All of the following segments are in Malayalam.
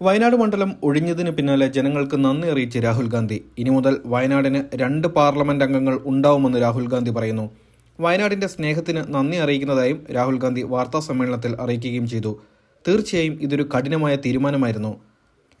വയനാട് മണ്ഡലം ഒഴിഞ്ഞതിന് പിന്നാലെ ജനങ്ങൾക്ക് നന്ദി അറിയിച്ച് രാഹുൽ ഗാന്ധി. ഇനി മുതൽ വയനാടിന് രണ്ട് പാർലമെന്റ് അംഗങ്ങൾ ഉണ്ടാവുമെന്ന് രാഹുൽ ഗാന്ധി പറയുന്നു. വയനാടിന്റെ സ്നേഹത്തിന് നന്ദി അറിയിക്കുന്നതായും രാഹുൽ ഗാന്ധി വാർത്താ സമ്മേളനത്തിൽ അറിയിക്കുകയും ചെയ്തു. തീർച്ചയായും ഇതൊരു കഠിനമായ തീരുമാനമായിരുന്നു.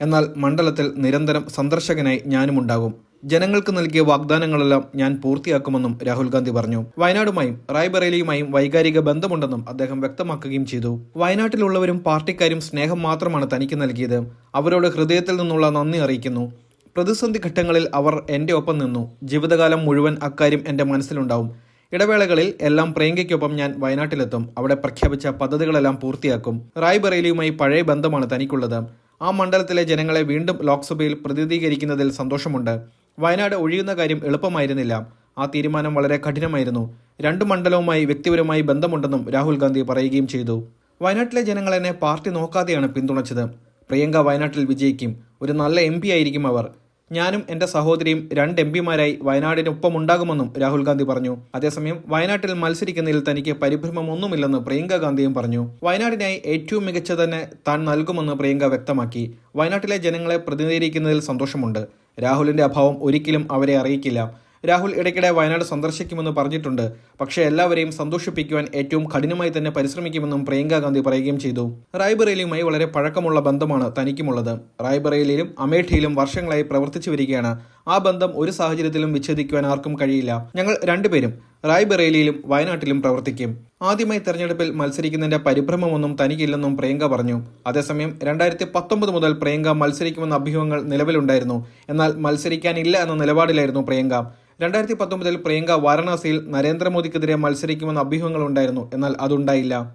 എന്നാൽ മണ്ഡലത്തിൽ നിരന്തരം സന്ദർശകനായി ഞാനുമുണ്ടാകും. ജനങ്ങൾക്ക് നൽകിയ വാഗ്ദാനങ്ങളെല്ലാം ഞാൻ പൂർത്തിയാക്കുമെന്നും രാഹുൽ ഗാന്ധി പറഞ്ഞു. വയനാടുമായും റായ്ബറേലിയുമായും വൈകാരിക ബന്ധമുണ്ടെന്നും അദ്ദേഹം വ്യക്തമാക്കുകയും ചെയ്തു. വയനാട്ടിലുള്ളവരും പാർട്ടിക്കാരും സ്നേഹം മാത്രമാണ് തനിക്ക് നൽകിയത്. അവരോട് ഹൃദയത്തിൽ നിന്നുള്ള നന്ദി അറിയിക്കുന്നു. പ്രതിസന്ധി ഘട്ടങ്ങളിൽ അവർ എന്റെ ഒപ്പം നിന്നു. ജീവിതകാലം മുഴുവൻ അക്കാര്യം എന്റെ മനസ്സിലുണ്ടാവും. ഇടവേളകളിൽ എല്ലാം പ്രിയങ്കയ്ക്കൊപ്പം ഞാൻ വയനാട്ടിലെത്തും. അവിടെ പ്രഖ്യാപിച്ച പദ്ധതികളെല്ലാം പൂർത്തിയാക്കും. റായ്ബറേലിയുമായി പഴയ ബന്ധമാണ് തനിക്കുള്ളത്. ആ മണ്ഡലത്തിലെ ജനങ്ങളെ വീണ്ടും ലോക്സഭയിൽ പ്രതിനിധീകരിക്കുന്നതിൽ സന്തോഷമുണ്ട്. വയനാട് ഒഴിയുന്ന കാര്യം എളുപ്പമായിരുന്നില്ല. ആ തീരുമാനം വളരെ കഠിനമായിരുന്നു. രണ്ടു മണ്ഡലവുമായി വ്യക്തിപരമായി ബന്ധമുണ്ടെന്നും രാഹുൽ ഗാന്ധി പറയുകയും ചെയ്തു. വയനാട്ടിലെ ജനങ്ങൾ എന്നെ പാർട്ടി നോക്കാതെയാണ് പിന്തുണച്ചത്. പ്രിയങ്ക വയനാട്ടിൽ വിജയിക്കും. ഒരു നല്ല എം ആയിരിക്കും അവർ. ഞാനും എന്റെ സഹോദരിയും രണ്ട് എം പിമാരായി വയനാടിനൊപ്പം ഉണ്ടാകുമെന്നും രാഹുൽ ഗാന്ധി പറഞ്ഞു. അതേസമയം വയനാട്ടിൽ മത്സരിക്കുന്നതിൽ തനിക്ക് പരിഭ്രമമൊന്നുമില്ലെന്ന് പ്രിയങ്ക ഗാന്ധിയും പറഞ്ഞു. വയനാടിനായി ഏറ്റവും മികച്ച തന്നെ താൻ നൽകുമെന്ന് പ്രിയങ്ക വ്യക്തമാക്കി. വയനാട്ടിലെ ജനങ്ങളെ പ്രതിനിധീകരിക്കുന്നതിൽ സന്തോഷമുണ്ട്. രാഹുലിന്റെ അഭാവം ഒരിക്കലും അവരെ അറിയിക്കില്ല. രാഹുൽ ഇടയ്ക്കിടെ വയനാട് സന്ദർശിക്കുമെന്ന് പറഞ്ഞിട്ടുണ്ട്. പക്ഷേ എല്ലാവരെയും സന്തോഷിപ്പിക്കുവാൻ ഏറ്റവും കഠിനമായി തന്നെ പരിശ്രമിക്കുമെന്നും പ്രിയങ്ക ഗാന്ധി പറയുകയും ചെയ്തു. റായ്ബറേലിയുമായി വളരെ പഴക്കമുള്ള ബന്ധമാണ് തനിക്കുമുള്ളത്. റായ്ബറേലിയിലും അമേഠിയിലും വർഷങ്ങളായി പ്രവർത്തിച്ചു വരികയാണ്. ആ ബന്ധം ഒരു സാഹചര്യത്തിലും വിച്ഛേദിക്കുവാൻ ആർക്കും കഴിയില്ല. ഞങ്ങൾ രണ്ടുപേരും റായ്ബറേലിയിലും വയനാട്ടിലും പ്രവർത്തിക്കും. ആദ്യമായി തെരഞ്ഞെടുപ്പിൽ മത്സരിക്കുന്നതിന്റെ പരിഭ്രമമൊന്നും തനിക്കില്ലെന്നും പ്രിയങ്ക പറഞ്ഞു. അതേസമയം രണ്ടായിരത്തി പത്തൊമ്പത് മുതൽ പ്രിയങ്ക മത്സരിക്കുമെന്ന അഭ്യൂഹങ്ങൾ നിലവിലുണ്ടായിരുന്നു. എന്നാൽ മത്സരിക്കാനില്ല എന്ന നിലപാടിലായിരുന്നു പ്രിയങ്ക. രണ്ടായിരത്തി പത്തൊമ്പതിൽ പ്രിയങ്ക വാരണാസിയിൽ നരേന്ദ്രമോദിക്കെതിരെ മത്സരിക്കുമെന്ന അഭ്യൂഹങ്ങൾ ഉണ്ടായിരുന്നു എന്നാൽ അതുണ്ടായില്ല.